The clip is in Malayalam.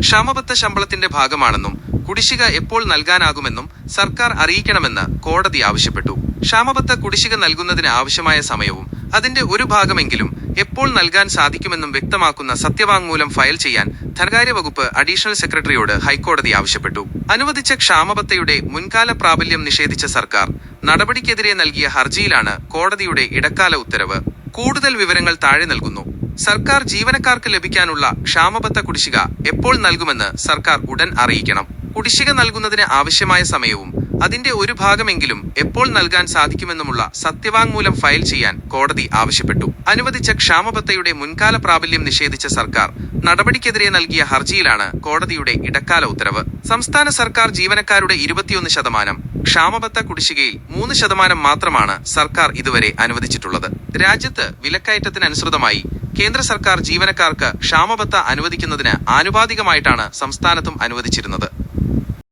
ക്ഷാമബത്ത ശമ്പളത്തിന്റെ ഭാഗമാണെന്നും കുടിശ്ശിക എപ്പോൾ നൽകാനാകുമെന്നും സർക്കാർ അറിയിക്കണമെന്ന് കോടതി ആവശ്യപ്പെട്ടു. ക്ഷാമബത്ത കുടിശ്ശിക നൽകുന്നതിന് ആവശ്യമായ സമയവും അതിന്റെ ഒരു ഭാഗമെങ്കിലും എപ്പോൾ നൽകാൻ സാധിക്കുമെന്നും വ്യക്തമാക്കുന്ന സത്യവാങ്മൂലം ഫയൽ ചെയ്യാൻ ധനകാര്യ വകുപ്പ് അഡീഷണൽ സെക്രട്ടറിയോട് ഹൈക്കോടതി ആവശ്യപ്പെട്ടു. അനുവദിച്ച ക്ഷാമബത്തയുടെ മുൻകാല പ്രാബല്യം നിഷേധിച്ച സർക്കാർ നടപടിക്കെതിരെ നൽകിയ ഹർജിയിലാണ് കോടതിയുടെ ഇടക്കാല ഉത്തരവ്. കൂടുതൽ വിവരങ്ങൾ താഴെ നൽകുന്നു. സർക്കാർ ജീവനക്കാർക്ക് ലഭിക്കാനുള്ള ക്ഷാമബത്ത കുടിശ്ശിക എപ്പോൾ നൽകുമെന്ന് സർക്കാർ ഉടൻ അറിയിക്കണം. കുടിശ്ശിക നൽകുന്നതിന് ആവശ്യമായ സമയവും അതിന്റെ ഒരു ഭാഗമെങ്കിലും എപ്പോൾ നൽകാൻ സാധിക്കുമെന്നുമുള്ള സത്യവാങ്മൂലം ഫയൽ ചെയ്യാൻ കോടതി ആവശ്യപ്പെട്ടു. അനുവദിച്ച ക്ഷാമബത്തയുടെ മുൻകാല പ്രാബല്യം നിഷേധിച്ച സർക്കാർ നടപടിക്കെതിരെ നൽകിയ ഹർജിയിലാണ് കോടതിയുടെ ഇടക്കാല ഉത്തരവ്. സംസ്ഥാന സർക്കാർ ജീവനക്കാരുടെ ഇരുപത്തിയൊന്ന് ശതമാനം ക്ഷാമബത്ത കുടിശ്ശികയിൽ മൂന്ന് ശതമാനം മാത്രമാണ് സർക്കാർ ഇതുവരെ അനുവദിച്ചിട്ടുള്ളത്. രാജ്യത്ത് വിലക്കയറ്റത്തിനനുസൃതമായി കേന്ദ്ര സർക്കാർ ജീവനക്കാർക്ക് ക്ഷാമബത്ത അനുവദിക്കുന്നതിന് ആനുപാതികമായിട്ടാണ് സംസ്ഥാനത്തും അനുവദിച്ചിരുന്നത്